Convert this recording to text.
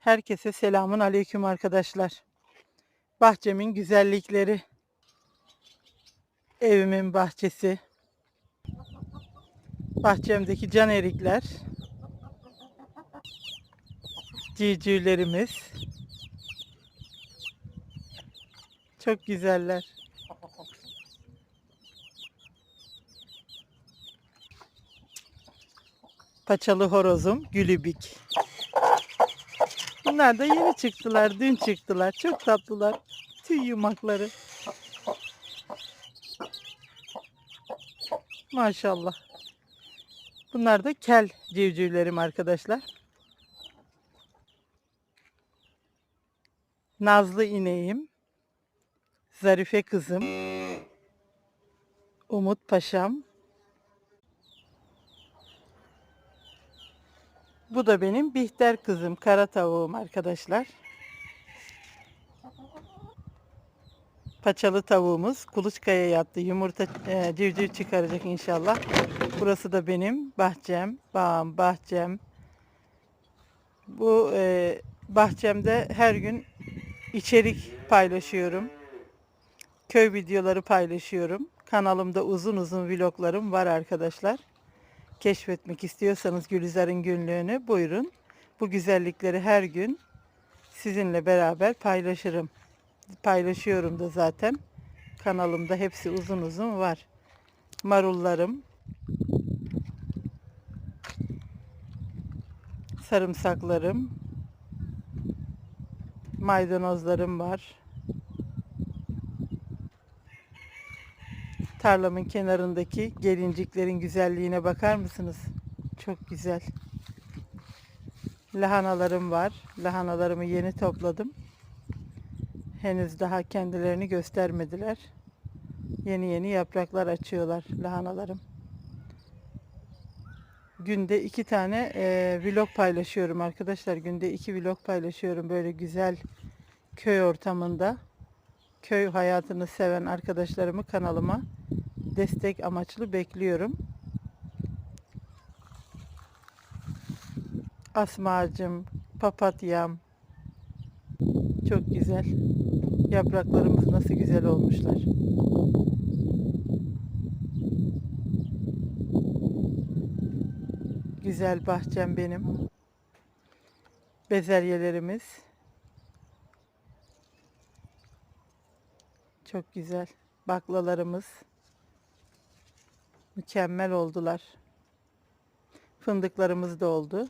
Herkese selamun aleyküm arkadaşlar. Bahçemin güzellikleri. Evimin bahçesi. Bahçemdeki can erikler. Civcivlerimiz. Çok güzeller. Paçalı horozum Gülübik. Bunlar da yeni çıktılar, dün çıktılar. Çok tatlılar. Tüy yumakları. Maşallah. Bunlar da kel civcivlerim arkadaşlar. Nazlı ineğim. Zarife kızım. Umut paşam. Bu da benim Bihter kızım, kara tavuğum arkadaşlar. Paçalı tavuğumuz kuluçkaya yattı. Yumurta e, civciv çıkaracak inşallah. Burası da benim bahçem, bağım, bahçem. Bu e, bahçemde her gün içerik paylaşıyorum. Köy videoları paylaşıyorum. Kanalımda uzun uzun vloglarım var arkadaşlar keşfetmek istiyorsanız Gülizar'ın günlüğünü buyurun. Bu güzellikleri her gün sizinle beraber paylaşırım. Paylaşıyorum da zaten. Kanalımda hepsi uzun uzun var. Marullarım, sarımsaklarım, maydanozlarım var. Tarlamın kenarındaki gelinciklerin güzelliğine bakar mısınız? Çok güzel. Lahanalarım var. Lahanalarımı yeni topladım. Henüz daha kendilerini göstermediler. Yeni yeni yapraklar açıyorlar lahanalarım. Günde iki tane e, vlog paylaşıyorum arkadaşlar. Günde iki vlog paylaşıyorum böyle güzel köy ortamında. Köy hayatını seven arkadaşlarımı kanalıma destek amaçlı bekliyorum. Asmacım, papatyam çok güzel. Yapraklarımız nasıl güzel olmuşlar. Güzel bahçem benim. Bezelyelerimiz çok güzel. Baklalarımız mükemmel oldular. Fındıklarımız da oldu.